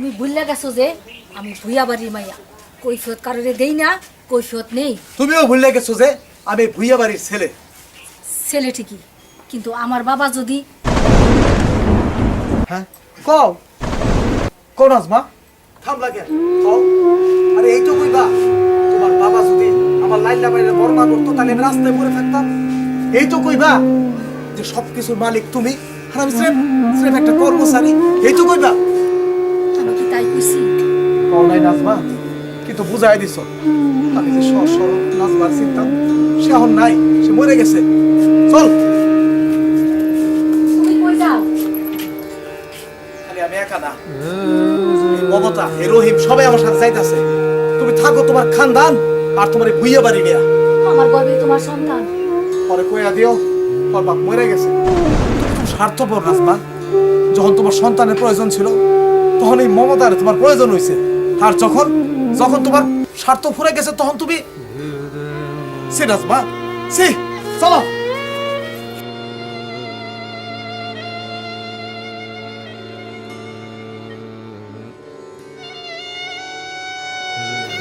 তুমি ভুললে গেছো যে আমি ভুইয়া বাড়ির মাইয়া। কৈফিয়ত কারোরে দেই না কৈফিয়ত নেই। তুমিও ভুলে গেছো যে আমি ভুইয়া বাড়ির ছেলে। ছেলে ঠিকই কিন্তু আমার বাবা যদি হ্যাঁ কও। কোন আজমা থাম লাগে কও। আরে এই তো কইবা তোমার বাবা যদি আমার লাইলা বাইরে বর্মা করতো তাহলে আমি রাস্তায় পড়ে থাকতাম। এই তো কইবা যে সবকিছুর মালিক তুমি আর আমি স্রেফ স্রেফ একটা কর্মচারী। এই তো কইবা আমি কি তাই কইছি কও নাই নাজমা কিন্তু বুঝাই দিছ। আমি যে সরল নাজমার চিন্তাম সে এখন নাই সে মরে গেছে। চল। তুমি কই যাও? খালি আমি একা না। মমতা এই রহিম সবাই আমার সাথে যাইতাছে। তুমি থাকো তোমার খানদান আর তোমার ভুইয়া বাড়ি নিয়া আমার গর্বে তোমার সন্তান। পরে কইয়া দিও বাপ মরে গেছে। তুমি খুব স্বার্থপর রাজমা যখন তোমার সন্তানের প্রয়োজন ছিল তখন এই মমতার তোমার প্রয়োজন হয়েছে আর যখন যখন তোমার স্বার্থ ফুরে গেছে তখন তুমি সে বা সে চলো।